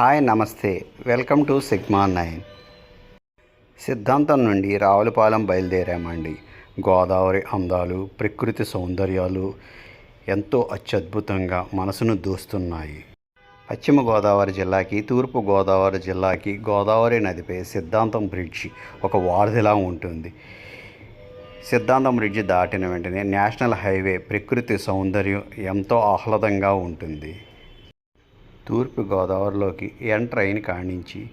Hi నమస్తే. Welcome to sigma nine. సిద్ధాంతం నుండి రావులపాలెం బయలుదేరామండి. గోదావరి అందాలు ప్రకృతి సౌందర్యాలు ఎంతో అత్యద్భుతంగా మనసును దూస్తున్నాయి. పశ్చిమ గోదావరి జిల్లాకి తూర్పు గోదావరి జిల్లాకి గోదావరి నదిపై సిద్ధాంతం బ్రిడ్జి ఒక వారధిలా ఉంటుంది. సిద్ధాంతం బ్రిడ్జి దాటిన వెంటనే నేషనల్ హైవే ప్రకృతి సౌందర్యం ఎంతో ఆహ్లాదంగా ఉంటుంది. తూర్పు గోదావరిలోకి ఎంటర్ అయిన కానించి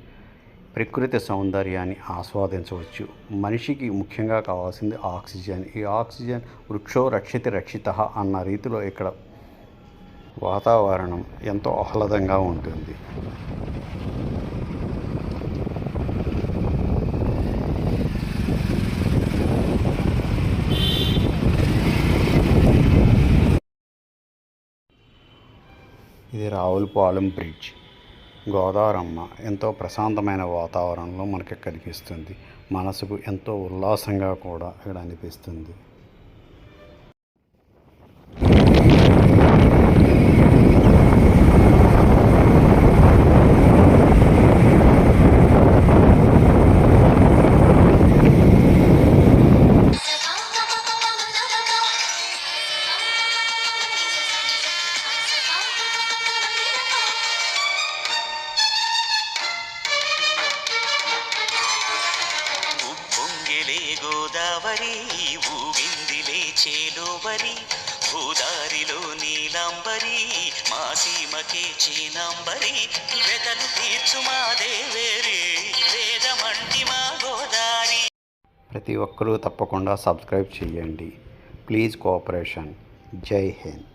ప్రకృతి సౌందర్యాన్ని ఆస్వాదించవచ్చు. మనిషికి ముఖ్యంగా కావాల్సింది ఆక్సిజన్. ఈ ఆక్సిజన్ వృక్షో రక్షిత రక్షిత అన్న రీతిలో ఇక్కడ వాతావరణం ఎంతో ఆహ్లాదంగా ఉంటుంది. ఇది రావులపాలెం బ్రిడ్జ్. గోదావరమ్మ ఎంతో ప్రశాంతమైన వాతావరణంలో మనకి కనిపిస్తుంది మనసుకు ఎంతో ఉల్లాసంగా కూడా ఇక్కడ అనిపిస్తుంది. గోదావరి ఊగింది చేలోబరి భూదారిలో నీలాంబరి మా సీమకే చీనాంబరి వెతలు తీర్చు మా దేవేరి వేదమంటి మా గోదారి. ప్రతి ఒక్కరూ తప్పకుండా సబ్స్క్రైబ్ చేయండి. Please cooperation. జై హింద్.